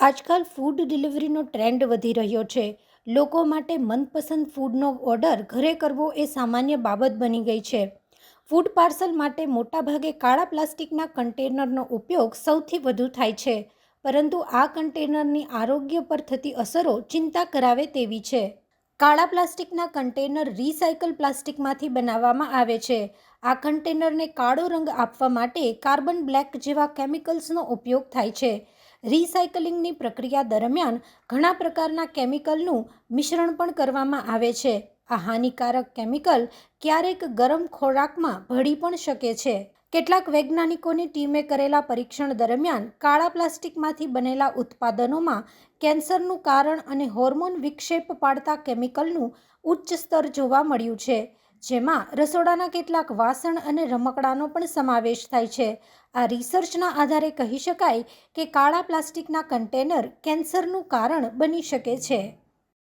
આજકાલ food ડિલિવરીનો trend વધી રહ્યો છે. લોકો માટે મનપસંદ ફૂડનો ઓર્ડર ઘરે કરવો એ સામાન્ય બાબત બની ગઈ છે. ફૂડ પાર્સલ માટે મોટાભાગે કાળા પ્લાસ્ટિકના કન્ટેનરનો ઉપયોગ સૌથી વધુ થાય છે, પરંતુ આ કન્ટેનરની આરોગ્ય પર થતી અસરો ચિંતા કરાવે તેવી છે. કાળા પ્લાસ્ટિકના કન્ટેનર રિસાયકલ પ્લાસ્ટિકમાંથી બનાવવામાં આવે છે. આ કન્ટેનરને કાળો રંગ આપવા માટે કાર્બન બ્લેક જેવા કેમિકલ્સનો ઉપયોગ થાય છે. રિસાયકલિંગની પ્રક્રિયા દરમિયાન ઘણા પ્રકારના કેમિકલનું મિશ્રણ પણ કરવામાં આવે છે. આ હાનિકારક કેમિકલ ક્યારેક ગરમ ખોરાકમાં ભળી પણ શકે છે. કેટલાક વૈજ્ઞાનિકોની ટીમે કરેલા પરીક્ષણ દરમિયાન કાળા પ્લાસ્ટિકમાંથી બનેલા ઉત્પાદનોમાં કેન્સરનું કારણ અને હોર્મોન વિક્ષેપ પાડતા કેમિકલનું ઉચ્ચ સ્તર જોવા મળ્યું છે. જેમાં રસોડાના કેટલાક વાસણ અને રમકડાનો પણ સમાવેશ થાય છે. આ રિસર્ચના આધારે કહી શકાય કે કાળા પ્લાસ્ટિકના કન્ટેનર કેન્સરનું કારણ બની શકે છે.